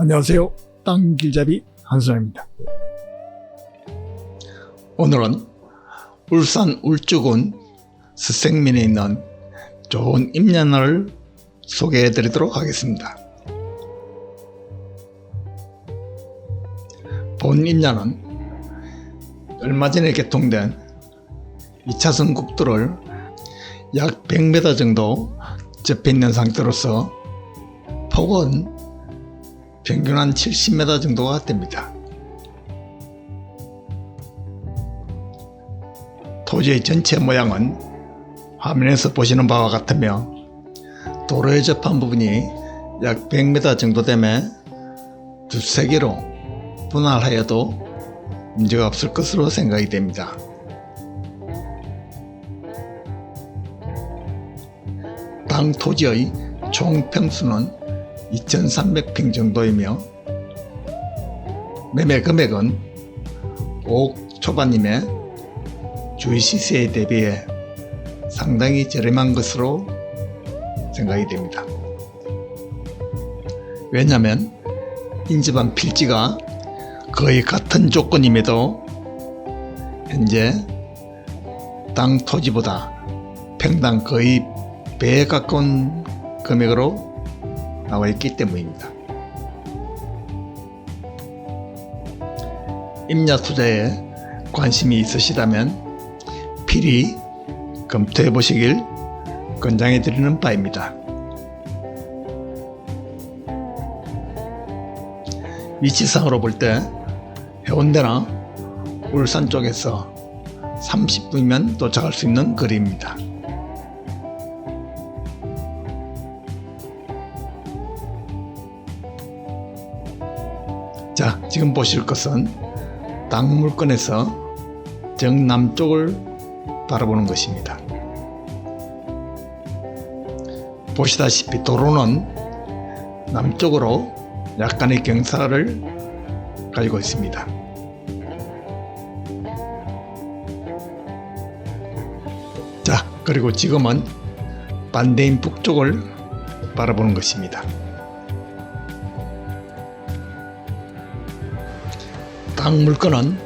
안녕하세요. 땅길잡이 한수입니다. 오늘은 울산 울주군 스생민에 있는 좋은 임야를 소개해 드리도록 하겠습니다. 본 임야는 얼마 전에 개통된 2차선 국도를 약 100m 정도 접해 있는 상태로서 폭은 평균 한 70m 정도가 됩니다. 토지의 전체 모양은 화면에서 보시는 바와 같으며 도로에 접한 부분이 약 100m 정도 되며 두세 개로 분할하여도 문제가 없을 것으로 생각이 됩니다. 당 토지의 총 평수는 2,300평 정도이며 매매 금액은 5억 초반임에 주위 시세에 대비해 상당히 저렴한 것으로 생각이 됩니다. 왜냐하면 인접한 필지가 거의 같은 조건임에도 현재 땅 토지보다 평당 거의 배에 가까운 금액으로 나와 있기 때문입니다. 임야 투자에 관심이 있으시다면 필히 검토해 보시길 권장해 드리는 바입니다. 위치상으로 볼 때 해운대나 울산 쪽에서 30분이면 도착할 수 있는 거리입니다. 자, 지금 보실 것은 땅 물건에서 정남쪽을 바라보는 것입니다. 보시다시피 도로는 남쪽으로 약간의 경사를 가지고 있습니다. 자, 그리고 지금은 반대인 북쪽을 바라보는 것입니다. 땅 물건은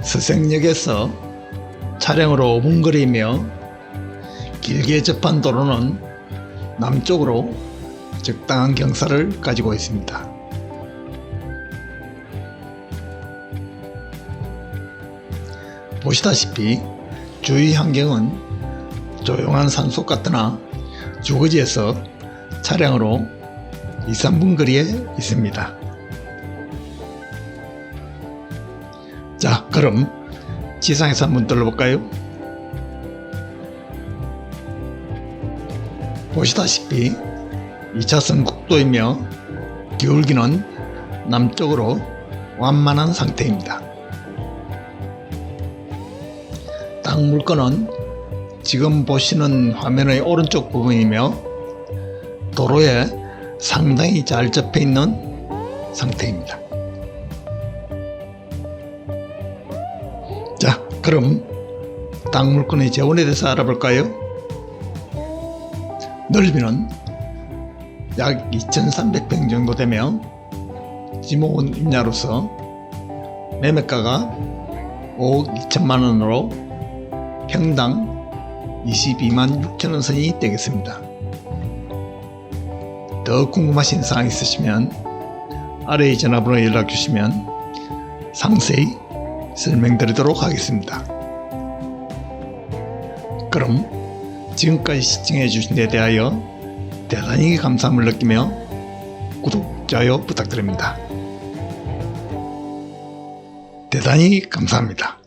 서생역에서 차량으로 5분 거리이며 길게 접한 도로는 남쪽으로 적당한 경사를 가지고 있습니다. 보시다시피 주위 환경은 조용한 산속 같으나 주거지에서 차량으로 2, 3분 거리에 있습니다. 자, 그럼 지상에서 한번 둘러볼까요? 보시다시피 2차선 국도이며 기울기는 남쪽으로 완만한 상태입니다. 땅 물건은 지금 보시는 화면의 오른쪽 부분이며 도로에 상당히 잘 접해 있는 상태입니다. 그럼 땅 물건의 재원에 대해서 알아볼까요? 넓이는 약 2,300평 정도 되며 지모원 임야로서 매매가가 5억 2천만 원으로 평당 22만 6천 원 선이 되겠습니다. 더 궁금하신 사항 있으시면 아래의 전화번호에 연락 주시면 상세히 설명드리도록 하겠습니다. 그럼 지금까지 시청해 주신 데 대하여 대단히 감사함을 느끼며 구독, 좋아요 부탁드립니다. 대단히 감사합니다.